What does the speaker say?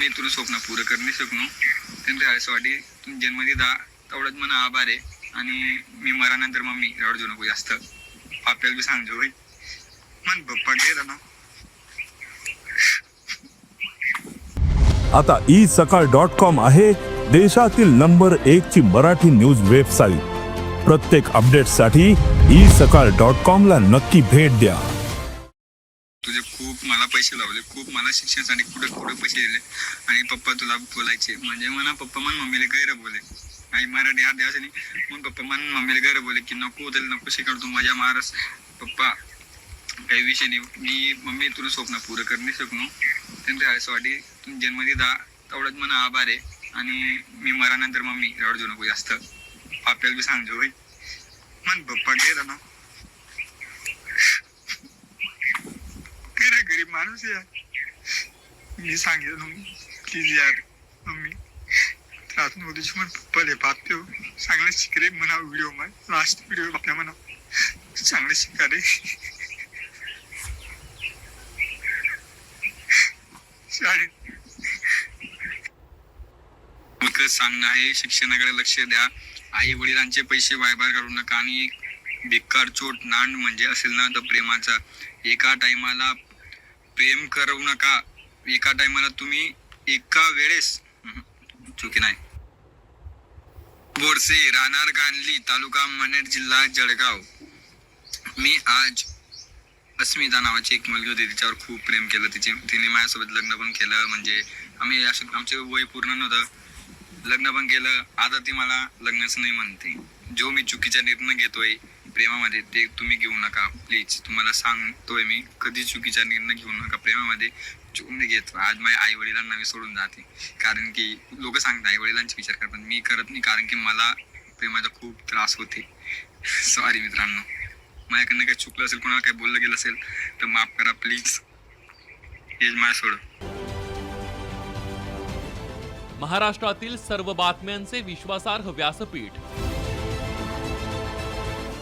मी तुला स्वप्न पूर्ण करणे शकलो त्यांच्या आयुष्यासाठी तुम्ही जन्म दिला तेवढंच मला आभार आहे आणि मी मरानंतर मग मी रडजो नको जास्त। आपल्याला बी सांगजो होय मन पप्पा गेला ना आता ई सकाळ डॉट कॉम आहे देशातील नंबर एक ची मराठी न्यूज वेबसाईट. प्रत्येक अपडेटसाठी ई सकाळ डॉट कॉम ला नक्की भेट द्या. तुझे खूप मला पैसे लावले खूप मला शिक्षणासाठी कुठे कुठे पैसे दिले. आणि पप्पा तुला बोलायचे म्हणजे म्हणा पप्पा मन मम्मीला गैर बोले. आई मराठी हा द्यायचं नाही. पप्पा मन मम्मीला गैर बोले की नको त्याला नको शिकवतो तू माझ्या महाराज पप्पा काही विषय नाही. मी मम्मी तुला स्वप्न पुरं कर नाही शकलो. त्यांच्या वाटते तुम्ही जन्म दिला तेवढंच मला आभार आहे. आणि मी मरानंतर मम्मी रडजो नको जास्त. आपल्याला बी सांगजो होय. मन पप्पा गेला ना. माणूस यार मी सांगितलं मग प्लीज यार मम्मी रातून उद्याची पण पप्पाले पाहते हो. चांगलं शिक रे म्हणा व्हिडिओमध्ये लास्ट व्हिडिओ आपल्या म्हणा चांगलं शिका रे. चालेल एकच सांगणं आहे शिक्षणाकडे लक्ष द्या. आई वडिलांचे पैसे वायबार करू नका आणि भिक्कार चोट नांड म्हणजे असेल ना तर प्रेमाचा. एका टायमाला प्रेम करू नका. एका टायमाला तुम्ही एका वेळेस चुकी नाही. बोरसे राहणार गांधली तालुका मनेर जिल्हा जळगाव. मी आज अस्मिता नावाची एक मुलगी होती तिच्यावर खूप प्रेम केलं. तिचे तिने माझ्यासोबत लग्न पण केलं. म्हणजे आम्ही असे आमचे वय पूर्ण नव्हतं. लग्न पण केलं. आता ती मला लग्नाचं नाही म्हणते. जो मी चुकीचा निर्णय घेतोय प्रेमामध्ये ते तुम्ही घेऊ नका प्लीज तुम्हाला सांगतोय मी कधी चुकीचा निर्णय घेऊ नका. प्रेमामध्ये चुकून घेतो आज माझ्या आई वडिलांना मी सोडून जाते. कारण की लोक सांगतात आई वडिलांचे विचार कर पण मी करत नाही कारण की मला प्रेमाचा खूप त्रास होते. सॉरी मित्रांनो. माझ्याकडनं काही चुकलं असेल कोणाला काही बोललं गेलं असेल तर माफ करा प्लीज हेच माझ्या सोड. महाराष्ट्रातील सर्व बातम्यांचे विश्वासार्ह व्यासपीठ.